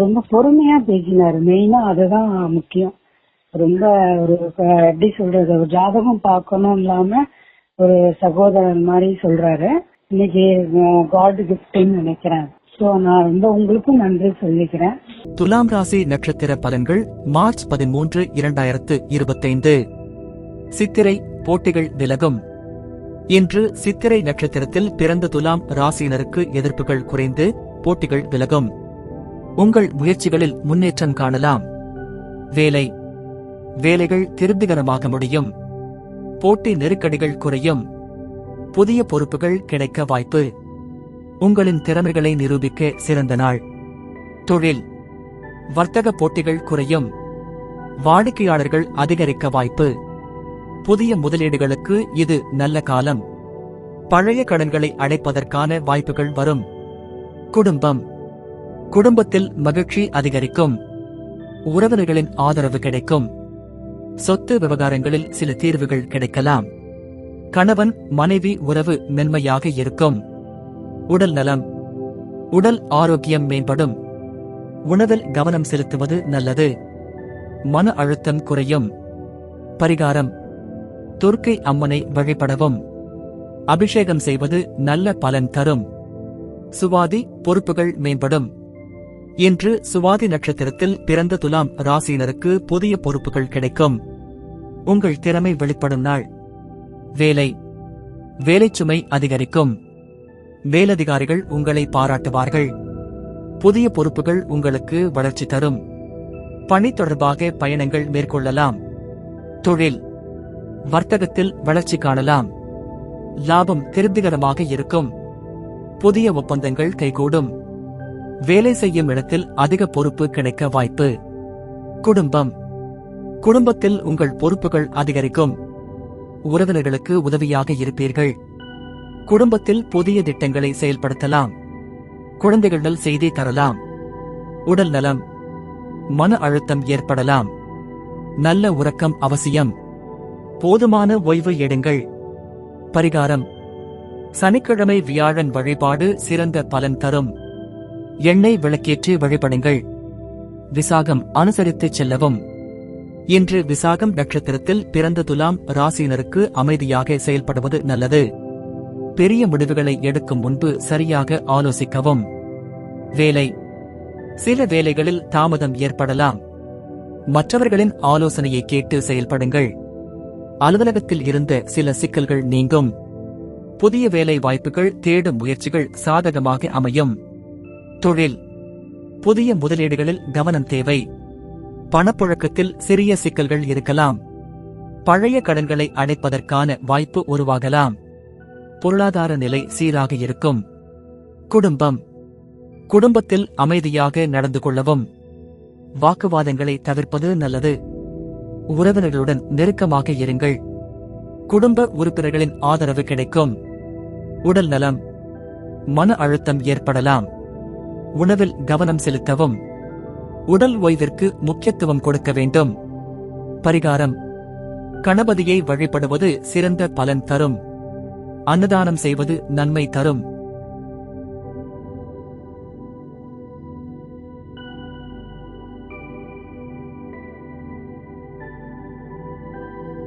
ரொம்ப பொறுமையா பேசினாரு. மெயினா அதுதான் முக்கியம். ரொம்ப ஒரு எப்படி சொல்றது ஒரு ஜாதகம் பார்க்கணும் இல்லாம ஒரு சகோதரன் மாதிரி சொல்றாரு. இன்னைக்கு காட் கிஃப்ட்னு நினைக்கிறேன். சோ நான் ரொம்ப உங்களுக்கும் நன்றி சொல்லிக்கிறேன். துலாம் ராசி நட்சத்திர பலன்கள் மார்ச் பதிமூன்று இரண்டாயிரத்து இருபத்தைந்து. சித்திரை போட்டிகள் விலகும். இன்று சித்திரை நட்சத்திரத்தில் பிறந்த துலாம் ராசியினருக்கு எதிர்ப்புகள் குறைந்து போட்டிகள் விலகும். உங்கள் முயற்சிகளில் முன்னேற்றம் காணலாம். வேலை. வேலைகள் திருப்திகரமாக முடியும். போட்டி நெருக்கடிகள் குறையும். புதிய பொறுப்புகள் கிடைக்க வாய்ப்பு. உங்களின் திறமைகளை நிரூபிக்க சிறந்த நாள். தொழில். வர்த்தக போட்டிகள் குறையும். வாடிக்கையாளர்கள் அதிகரிக்க வாய்ப்பு. புதிய முதலீடுகளுக்கு இது நல்ல காலம். பழைய கடன்களை அடைப்பதற்கான வாய்ப்புகள் வரும். குடும்பம். குடும்பத்தில் மகிழ்ச்சி அதிகரிக்கும். உறவினர்களின் ஆதரவு கிடைக்கும். சொத்து விவகாரங்களில் சில தீர்வுகள் கிடைக்கலாம். கணவன் மனைவி உறவு மென்மையாக இருக்கும். உடல் நலம். உடல் ஆரோக்கியம் மேம்படும். உணவில் கவனம் செலுத்துவது நல்லது. மன அழுத்தம் குறையும். பரிகாரம். துர்க்கை அம்மனை வழிபடவும். அபிஷேகம் செய்வது நல்ல பலன் தரும். சுவாதி பொறுப்புகள் மேம்படும். இன்று சுவாதி நட்சத்திரத்தில் பிறந்த துலாம் ராசியினருக்கு புதிய பொறுப்புகள் கிடைக்கும். உங்கள் திறமை வெளிப்படும் நாள். வேலை. வேலைச்சுமை அதிகரிக்கும். மேலதிகாரிகள் உங்களை பாராட்டுவார்கள். புதிய பொறுப்புகள் உங்களுக்கு வளர்ச்சி தரும். பணி தொடர்பாக பயணங்கள் மேற்கொள்ளலாம். தொழில். வர்த்தகத்தில் வளர்ச்சி காணலாம். லாபம் திருப்திகரமாக இருக்கும். புதிய ஒப்பந்தங்கள் கைகூடும். வேலை செய்யும் இடத்தில் அதிக பொறுப்பு கிடைக்க வாய்ப்பு. குடும்பம். குடும்பத்தில் உங்கள் பொறுப்புகள் அதிகரிக்கும். உறவினர்களுக்கு உதவியாக இருப்பீர்கள். குடும்பத்தில் புதிய திட்டங்களை செயல்படுத்தலாம். குழந்தைகளிடம் செய்தி தரலாம். உடல் நலம். மன அழுத்தம் ஏற்படலாம். நல்ல உறக்கம் அவசியம். போதுமான ஓய்வு எடுங்கள். பரிகாரம். சனிக்கிழமை வியாழன் வழிபாடு சிறந்த பலன் தரும். எண்ணெய் விளக்கேற்றி வழிபடுங்கள். விசாகம் அனுசரித்து செல்லவும். இன்று விசாகம் நட்சத்திரத்தில் பிறந்த துலாம் ராசியினருக்கு அமைதியாக செயல்படுவது நல்லது. பெரிய முடிவுகளை எடுக்கும் முன்பு சரியாக ஆலோசிக்கவும். வேலை. சில வேலைகளில் தாமதம் ஏற்படலாம். மற்றவர்களின் ஆலோசனையை கேட்டு செயல்படுங்கள். அலுவலகத்தில் இருந்த சில சிக்கல்கள் நீங்கும். புதிய வேலை வாய்ப்புகள் தேடும் முயற்சிகள் சாதகமாக அமையும். தொழில். புதிய முதலீடுகளில் கவனம் தேவை. பணப்புழக்கத்தில் சிறிய சிக்கல்கள் இருக்கலாம். பழைய கடன்களை அடைப்பதற்கான வாய்ப்பு உருவாகலாம். பொருளாதார நிலை சீராக இருக்கும். குடும்பம். குடும்பத்தில் அமைதியாக நடந்து கொள்ளவும். வாக்குவாதங்களை தவிர்ப்பது நல்லது. உறவினர்களுடன் நெருக்கமாக இருங்கள். குடும்ப உறுப்பினர்களின் ஆதரவு கிடைக்கும். உடல் நலம். மன அழுத்தம் ஏற்படலாம். உணவில் கவனம் செலுத்தவும் உடல் ஓய்விற்கு முக்கியத்துவம் கொடுக்க வேண்டும். பரிகாரம். கணபதியை வழிபடுவது சிறந்த பலன் தரும். அன்னதானம் செய்வது நன்மை தரும்.